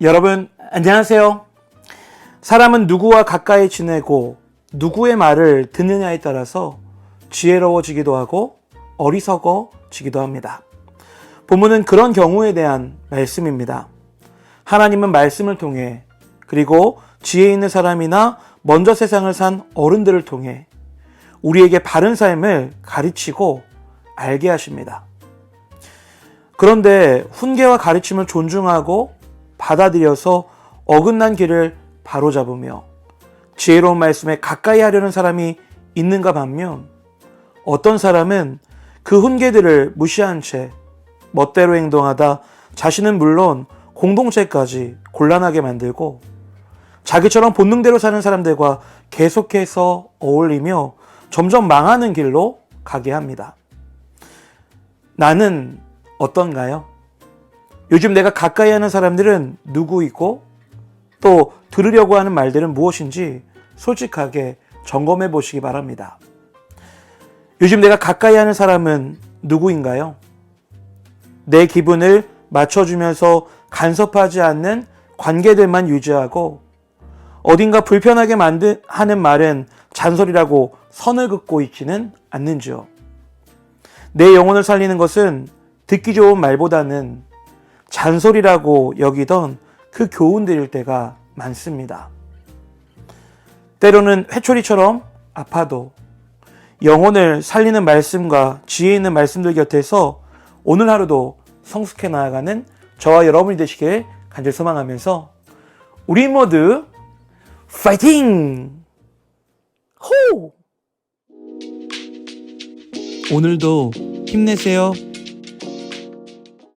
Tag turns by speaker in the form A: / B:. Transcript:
A: 여러분, 안녕하세요. 사람은 누구와 가까이 지내고 누구의 말을 듣느냐에 따라서 지혜로워지기도 하고 어리석어지기도 합니다. 본문은 그런 경우에 대한 말씀입니다. 하나님은 말씀을 통해 그리고 지혜 있는 사람이나 먼저 세상을 산 어른들을 통해 우리에게 바른 삶을 가르치고 알게 하십니다. 그런데 훈계와 가르침을 존중하고 받아들여서 어긋난 길을 바로잡으며 지혜로운 말씀에 가까이 하려는 사람이 있는가 반면 어떤 사람은 그 훈계들을 무시한 채 멋대로 행동하다 자신은 물론 공동체까지 곤란하게 만들고 자기처럼 본능대로 사는 사람들과 계속해서 어울리며 점점 망하는 길로 가게 합니다. 나는 어떤가요? 요즘 내가 가까이 하는 사람들은 누구이고 또 들으려고 하는 말들은 무엇인지 솔직하게 점검해 보시기 바랍니다. 요즘 내가 가까이 하는 사람은 누구인가요? 내 기분을 맞춰주면서 간섭하지 않는 관계들만 유지하고 어딘가 불편하게 만드, 하는 말은 잔소리라고 선을 긋고 있지는 않는지요. 내 영혼을 살리는 것은 듣기 좋은 말보다는 잔소리라고 여기던 그 교훈들일 때가 많습니다. 때로는 회초리처럼 아파도 영혼을 살리는 말씀과 지혜 있는 말씀들 곁에서 오늘 하루도 성숙해 나아가는 저와 여러분이 되시길 간절히 소망하면서 우리 모두 파이팅! 호! 오늘도 힘내세요.